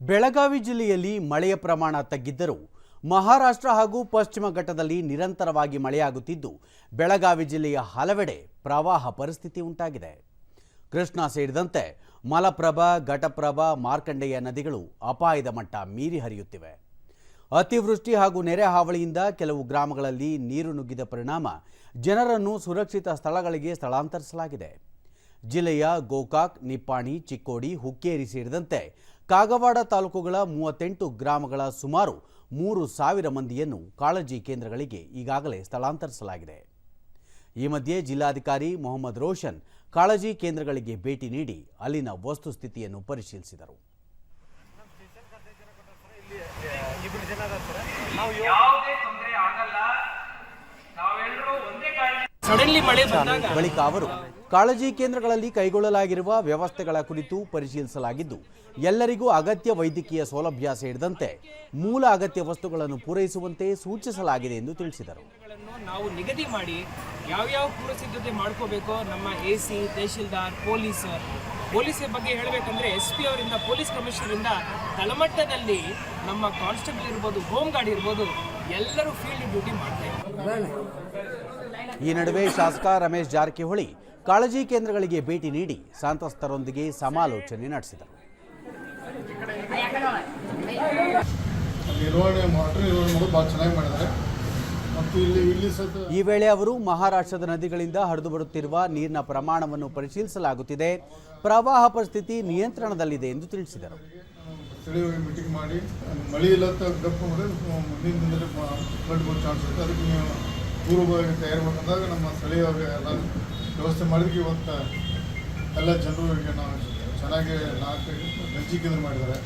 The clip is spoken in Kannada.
ಬೆಳಗಾವಿ ಜಿಲ್ಲೆಯಲ್ಲಿ ಮಳೆಯ ಪ್ರಮಾಣ ತಗ್ಗಿದ್ದರೂ ಮಹಾರಾಷ್ಟ್ರ ಹಾಗೂ ಪಶ್ಚಿಮ ಘಟ್ಟದಲ್ಲಿ ನಿರಂತರವಾಗಿ ಮಳೆಯಾಗುತ್ತಿದ್ದು, ಬೆಳಗಾವಿ ಜಿಲ್ಲೆಯ ಹಲವೆಡೆ ಪ್ರವಾಹ ಪರಿಸ್ಥಿತಿ ಉಂಟಾಗಿದೆ. ಕೃಷ್ಣಾ ಸೇರಿದಂತೆ ಮಲಪ್ರಭಾ, ಘಟಪ್ರಭಾ, ಮಾರ್ಕಂಡೆಯ ನದಿಗಳು ಅಪಾಯದ ಮಟ್ಟ ಮೀರಿ ಹರಿಯುತ್ತಿವೆ. ಅತಿವೃಷ್ಟಿ ಹಾಗೂ ನೆರೆ ಹಾವಳಿಯಿಂದ ಕೆಲವು ಗ್ರಾಮಗಳಲ್ಲಿ ನೀರು ನುಗ್ಗಿದ ಪರಿಣಾಮ ಜನರನ್ನು ಸುರಕ್ಷಿತ ಸ್ಥಳಗಳಿಗೆ ಸ್ಥಳಾಂತರಿಸಲಾಗಿದೆ. ಜಿಲ್ಲೆಯ ಗೋಕಾಕ್, ನಿಪ್ಪಾಣಿ, ಚಿಕ್ಕೋಡಿ, ಹುಕ್ಕೇರಿ ಸೇರಿದಂತೆ ಕಾಗವಾಡ ತಾಲೂಕುಗಳ ಮೂವತ್ತೆಂಟು ಗ್ರಾಮಗಳ ಸುಮಾರು ಮೂರು ಸಾವಿರ ಮಂದಿಯನ್ನು ಕಾಳಜಿ ಕೇಂದ್ರಗಳಿಗೆ ಈಗಾಗಲೇ ಸ್ಥಳಾಂತರಿಸಲಾಗಿದೆ. ಈ ಮಧ್ಯೆ ಜಿಲ್ಲಾಧಿಕಾರಿ ಮೊಹಮ್ಮದ್ ರೋಷನ್ ಕಾಳಜಿ ಕೇಂದ್ರಗಳಿಗೆ ಭೇಟಿ ನೀಡಿ ಅಲ್ಲಿನ ವಸ್ತುಸ್ಥಿತಿಯನ್ನು ಪರಿಶೀಲಿಸಿದರು. ಬಳಿಕ ಅವರು ಕಾಳಜಿ ಕೇಂದ್ರಗಳಲ್ಲಿ ಕೈಗೊಳ್ಳಲಾಗಿರುವ ವ್ಯವಸ್ಥೆಗಳ ಕುರಿತು ಪರಿಶೀಲಿಸಲಾಗಿದ್ದು ಎಲ್ಲರಿಗೂ ಅಗತ್ಯ ವೈದ್ಯಕೀಯ ಸೌಲಭ್ಯ ಸೇರಿದಂತೆ ಮೂಲ ಅಗತ್ಯ ವಸ್ತುಗಳನ್ನು ಪೂರೈಸುವಂತೆ ಸೂಚಿಸಲಾಗಿದೆ ಎಂದು ತಿಳಿಸಿದರು. ನಾವು ನಿಗದಿ ಮಾಡಿ ಯಾವ್ಯಾವ ಪೂರ್ವ ಸಿದ್ಧತೆ ಮಾಡ್ಕೋಬೇಕೋ ನಮ್ಮ A C tahsildar police police ಬಗ್ಗೆ ಹೇಳಬೇಕಂದ್ರೆ ಎಸ್ ಪಿ ಅವರಿಂದ ಪೊಲೀಸ್ ಕಮಿಷನರಿಂದ ತಳಮಟ್ಟದಲ್ಲಿ ನಮ್ಮ ಕಾನ್ಸ್ಟೇಬಲ್ ಇರ್ಬೋದು ಹೋಮ್ ಗಾರ್ಡ್ ಇರ್ಬೋದು ಎಲ್ಲರೂ ಫೀಲ್ಡ್ ಡ್ಯೂಟಿ ಮಾಡ್ತಾ ಇದ್ದಾರೆ. ಈ ನಡುವೆ ಶಾಸಕ ರಮೇಶ್ ಜಾರಕಿಹೊಳಿ ಕಾಳಜಿ ಕೇಂದ್ರಗಳಿಗೆ ಭೇಟಿ ನೀಡಿ ಸಂತ್ರಸ್ತರೊಂದಿಗೆ ಸಮಾಲೋಚನೆ ನಡೆಸಿದರು. ನಿರ್ವಹಣೆ ಮಾಡಿದ್ರೆ ನಿರ್ವಹಣೆ ಮಾಡೋದು ಭಾಳ ಚೆನ್ನಾಗಿ ಮಾಡಿದ್ದಾರೆ ಮತ್ತು ಇಲ್ಲಿ ಇಲ್ಲಿ ಸಹಿತ ಈ ವೇಳೆ ಅವರು ಮಹಾರಾಷ್ಟ್ರದ ನದಿಗಳಿಂದ ಹರಿದು ಬರುತ್ತಿರುವ ನೀರಿನ ಪ್ರಮಾಣವನ್ನು ಪರಿಶೀಲಿಸಲಾಗುತ್ತಿದೆ. ಪ್ರವಾಹ ಪರಿಸ್ಥಿತಿ ನಿಯಂತ್ರಣದಲ್ಲಿದೆ ಎಂದು ತಿಳಿಸಿದರು. ಮೀಟಿಂಗ್ ಮಾಡಿ ಮಳೆ ಇಲ್ಲ ಮಾಡಿದ್ರೆ ಪೂರ್ವವಾಗಿ ತಯಾರು ಮಾಡಿದಾಗ ನಮ್ಮ ಸ್ಥಳೀಯವಾಗಿ ಎಲ್ಲ ವ್ಯವಸ್ಥೆ ಮಾಡಿದ್ವಿ ಇವತ್ತು ಎಲ್ಲ ಜನರು ಈಗ ನಾವು ಚೆನ್ನಾಗಿ ನಾಲ್ಕು ಗಂಜಿ ಕೇಂದ್ರ ಮಾಡಿದ್ದಾರೆ.